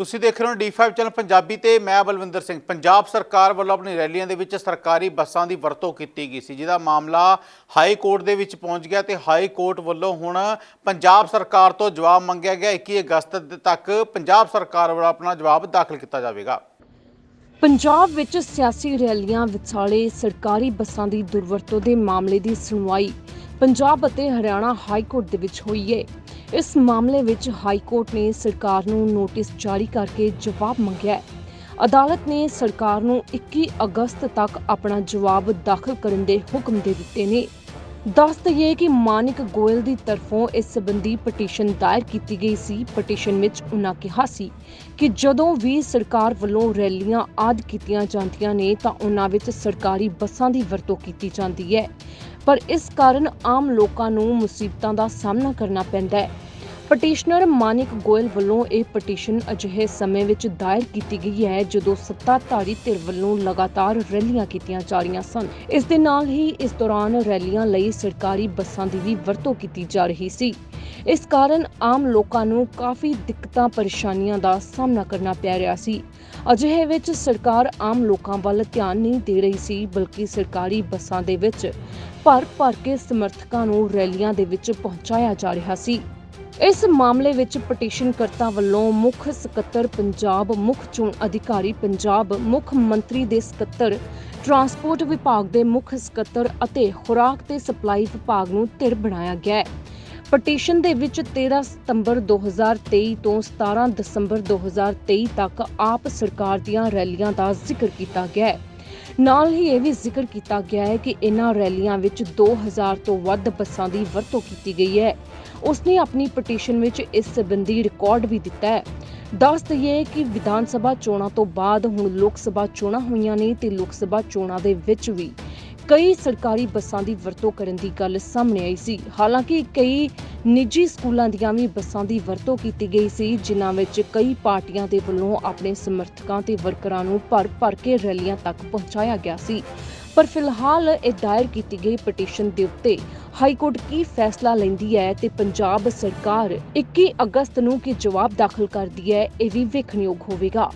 ਤੁਸੀਂ ਦੇਖ ਰਹੇ ਹੋ D5 ਚੈਨਲ ਪੰਜਾਬੀ ਤੇ ਮੈਂ ਬਲਵਿੰਦਰ ਸਿੰਘ। ਪੰਜਾਬ ਸਰਕਾਰ ਵੱਲੋਂ ਆਪਣੀ ਰੈਲੀਆਂ ਦੇ ਵਿੱਚ ਸਰਕਾਰੀ ਬੱਸਾਂ ਦੀ ਵਰਤੋਂ ਕੀਤੀ ਗਈ ਸੀ, ਜਿਹਦਾ ਮਾਮਲਾ ਹਾਈ ਕੋਰਟ ਦੇ ਵਿੱਚ ਪਹੁੰਚ ਗਿਆ ਤੇ ਹਾਈ ਕੋਰਟ ਵੱਲੋਂ ਹੁਣ ਪੰਜਾਬ ਸਰਕਾਰ ਤੋਂ ਜਵਾਬ ਮੰਗਿਆ ਗਿਆ। 21 ਅਗਸਤ ਤੱਕ ਪੰਜਾਬ ਸਰਕਾਰ ਵੱਲੋਂ ਆਪਣਾ ਜਵਾਬ ਦਾਖਲ ਕੀਤਾ ਜਾਵੇਗਾ। ਪੰਜਾਬ ਵਿੱਚ ਸਿਆਸੀ ਰੈਲੀਆਂ ਵਿਚਾਲੇ ਸਰਕਾਰੀ ਬੱਸਾਂ ਦੀ ਦੁਰਵਰਤੋਂ ਦੇ ਮਾਮਲੇ ਦੀ ਸੁਣਵਾਈ ਪੰਜਾਬ ਅਤੇ ਹਰਿਆਣਾ ਹਾਈ ਕੋਰਟ ਦੇ ਵਿੱਚ ਹੋਈ ਹੈ ਇਸ ਮਾਮਲੇ ਵਿੱਚ ਹਾਈ ਕੋਰਟ ਨੇ ਸਰਕਾਰ ਨੂੰ ਨੋਟਿਸ ਜਾਰੀ ਕਰਕੇ ਜਵਾਬ ਮੰਗਿਆ ਹੈ। ਅਦਾਲਤ ਨੇ ਸਰਕਾਰ ਨੂੰ 21 ਅਗਸਤ ਤੱਕ ਆਪਣਾ ਜਵਾਬ ਦਾਖਲ ਕਰਨ ਦੇ ਹੁਕਮ ਦੇ ਦਿੱਤੇ ਨੇ। ਦੱਸ ਦਈਏ ਕਿ ਮਾਨਿਕ ਗੋਇਲ ਦੀ ਤਰਫੋਂ ਇਸ ਸੰਬੰਧੀ ਪਟੀਸ਼ਨ ਦਾਇਰ ਕੀਤੀ ਗਈ ਸੀ। ਪਟੀਸ਼ਨ ਵਿੱਚ ਉਨ੍ਹਾਂ ਕਿਹਾ ਸੀ ਕਿ ਜਦੋਂ ਵੀ ਸਰਕਾਰ ਵੱਲੋਂ ਰੈਲੀਆਂ ਆਦ ਕੀਤੀਆਂ ਜਾਂਦੀਆਂ ਨੇ ਤਾਂ ਉਹਨਾਂ ਵਿੱਚ ਸਰਕਾਰੀ ਬੱਸਾਂ ਦੀ ਵਰਤੋਂ ਕੀਤੀ ਜਾਂਦੀ ਹੈ। ਪਰ ਇਸ ਕਾਰਨ ਆਮ ਲੋਕਾਂ ਨੂੰ ਮੁਸੀਬਤਾਂ ਦਾ ਸਾਹਮਣਾ ਕਰਨਾ ਪੈਂਦਾ ਹੈ। ਪਟੀਸ਼ਨਰ ਮਾਨਿਕ ਗੋਇਲ ਵੱਲੋਂ ਇਹ ਪਟੀਸ਼ਨ ਅਜਿਹੇ ਸਮੇਂ ਵਿੱਚ ਦਾਇਰ ਕੀਤੀ ਗਈ ਹੈ ਜਦੋਂ ਸੱਤਾਧਾਰੀ ਧਿਰ ਵੱਲੋਂ ਲਗਾਤਾਰ ਰੈਲੀਆਂ ਕੀਤੀਆਂ ਜਾ ਰਹੀਆਂ ਸਨ। ਇਸ ਦੇ ਨਾਲ ਹੀ ਇਸ ਦੌਰਾਨ ਰੈਲੀਆਂ ਲਈ ਸਰਕਾਰੀ ਬੱਸਾਂ ਦੀ ਵੀ ਵਰਤੋਂ ਕੀਤੀ ਜਾ ਰਹੀ ਸੀ। ਇਸ ਕਾਰਨ ਆਮ ਲੋਕਾਂ ਨੂੰ ਕਾਫੀ ਦਿੱਕਤਾਂ, ਪਰੇਸ਼ਾਨੀਆਂ ਦਾ ਸਾਹਮਣਾ ਕਰਨਾ ਪੈ ਰਿਹਾ ਸੀ। ਅਜਿਹੇ ਵਿੱਚ ਸਰਕਾਰ ਆਮ ਲੋਕਾਂ ਵੱਲ ਧਿਆਨ ਨਹੀਂ ਦੇ ਰਹੀ ਸੀ, ਬਲਕਿ ਸਰਕਾਰੀ ਬੱਸਾਂ ਦੇ ਵਿੱਚ ਭਰ ਭਰ ਕੇ ਸਮਰਥਕਾਂ ਨੂੰ ਰੈਲੀਆਂ ਦੇ ਵਿੱਚ ਪਹੁੰਚਾਇਆ ਜਾ ਰਿਹਾ ਸੀ। ਇਸ ਮਾਮਲੇ ਵਿੱਚ ਪਟੀਸ਼ਨਕਰਤਾ ਵੱਲੋਂ ਮੁੱਖ ਸਕੱਤਰ ਪੰਜਾਬ, ਮੁੱਖ ਚੋਣ ਅਧਿਕਾਰੀ ਪੰਜਾਬ, ਮੁੱਖ ਮੰਤਰੀ ਦੇ ਸਕੱਤਰ, ਟਰਾਂਸਪੋਰਟ ਵਿਭਾਗ ਦੇ ਮੁੱਖ ਸਕੱਤਰ ਅਤੇ ਖੁਰਾਕ ਤੇ ਸਪਲਾਈ ਵਿਭਾਗ ਨੂੰ ਧਿਰ ਬਣਾਇਆ ਗਿਆ ਹੈ। ਪਟੀਸ਼ਨ ਦੇ ਵਿੱਚ 13 ਸਤੰਬਰ 2023 ਤੋਂ 17 ਦਸੰਬਰ 2023 ਤੱਕ ਆਪ ਸਰਕਾਰ ਦੀਆਂ ਰੈਲੀਆਂ ਦਾ ਜ਼ਿਕਰ ਕੀਤਾ ਗਿਆ ਹੈ। ਨਾਲ ਹੀ ਇਹ ਵੀ ਜ਼ਿਕਰ ਕੀਤਾ ਗਿਆ ਹੈ ਕਿ ਇਨ੍ਹਾਂ ਰੈਲੀਆਂ ਵਿੱਚ 2000 ਤੋਂ ਵੱਧ ਬੱਸਾਂ ਦੀ ਵਰਤੋਂ ਕੀਤੀ ਗਈ ਹੈ। ਉਸਨੇ ਆਪਣੀ ਪਟੀਸ਼ਨ ਵਿੱਚ ਇਸ ਸਬੰਧੀ ਰਿਕਾਰਡ ਵੀ ਦਿੱਤਾ ਹੈ। ਦੱਸ ਦਈਏ ਕਿ ਵਿਧਾਨ ਸਭਾ ਚੋਣਾਂ ਤੋਂ ਬਾਅਦ ਹੁਣ ਲੋਕ ਸਭਾ ਚੋਣਾਂ ਹੋਈਆਂ ਨੇ ਤੇ ਲੋਕ ਸਭਾ ਚੋਣਾਂ ਦੇ ਵਿੱਚ ਵੀ ਕਈ ਸਰਕਾਰੀ ਬੱਸਾਂ ਦੀ ਵਰਤੋਂ ਕਰਨ ਦੀ ਗੱਲ ਸਾਹਮਣੇ ਆਈ ਸੀ। ਹਾਲਾਂਕਿ ਕਈ ਨਿੱਜੀ ਸਕੂਲਾਂ ਦੀਆਂ ਵੀ ਬੱਸਾਂ ਦੀ ਵਰਤੋਂ ਕੀਤੀ ਗਈ ਸੀ, ਜਿਨ੍ਹਾਂ ਵਿੱਚ ਕਈ ਪਾਰਟੀਆਂ ਦੇ ਵੱਲੋਂ ਆਪਣੇ ਸਮਰਥਕਾਂ ਤੇ ਵਰਕਰਾਂ ਨੂੰ ਭਰ ਭਰ ਕੇ ਰੈਲੀਆਂ ਤੱਕ ਪਹੁੰਚਾਇਆ ਗਿਆ ਸੀ। ਪਰ ਫਿਲਹਾਲ ਇਹ ਦਾਇਰ ਕੀਤੀ ਗਈ ਪਟੀਸ਼ਨ ਦੇ ਉੱਤੇ ਹਾਈ ਕੋਰਟ ਕੀ ਫੈਸਲਾ ਲੈਂਦੀ ਹੈ ਤੇ ਪੰਜਾਬ ਸਰਕਾਰ 21 ਅਗਸਤ ਨੂੰ ਕੀ ਜਵਾਬ ਦਾਖਲ ਕਰਦੀ ਹੈ, ਇਹ ਵੀ ਵੇਖਣਯੋਗ ਹੋਵੇਗਾ।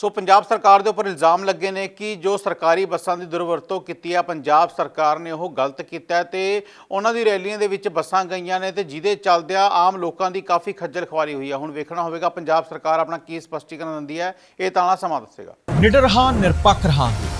ਸੋ ਪੰਜਾਬ ਸਰਕਾਰ ਦੇ ਉੱਪਰ ਇਲਜ਼ਾਮ ਲੱਗੇ ਨੇ ਕਿ ਜੋ ਸਰਕਾਰੀ ਬੱਸਾਂ ਦੀ ਦੁਰਵਰਤੋਂ ਕੀਤੀ ਹੈ ਪੰਜਾਬ ਸਰਕਾਰ ਨੇ ਉਹ ਗਲਤ ਕੀਤਾ ਹੈ ਤੇ ਉਹਨਾਂ ਦੀ ਰੈਲੀਆਂ ਦੇ ਵਿੱਚ ਬੱਸਾਂ ਗਈਆਂ ਨੇ ਤੇ ਜਿਹਦੇ ਚੱਲਦਿਆਂ ਆਮ ਲੋਕਾਂ ਦੀ ਕਾਫੀ ਖੱਜਲ ਖੁਆਰੀ ਹੋਈ ਆ। ਹੁਣ ਵੇਖਣਾ ਹੋਵੇਗਾ ਪੰਜਾਬ ਸਰਕਾਰ ਆਪਣਾ ਕੀ ਸਪਸ਼ਟੀਕਰਨ ਦਿੰਦੀ ਹੈ, ਇਹ ਤਾਂ ਆਉਣਾ ਸਮਾਂ ਦੱਸੇਗਾ। ਨਿਡਰ ਹਾਂ, ਨਿਰਪੱਖ ਰਹਾਂਗੇ।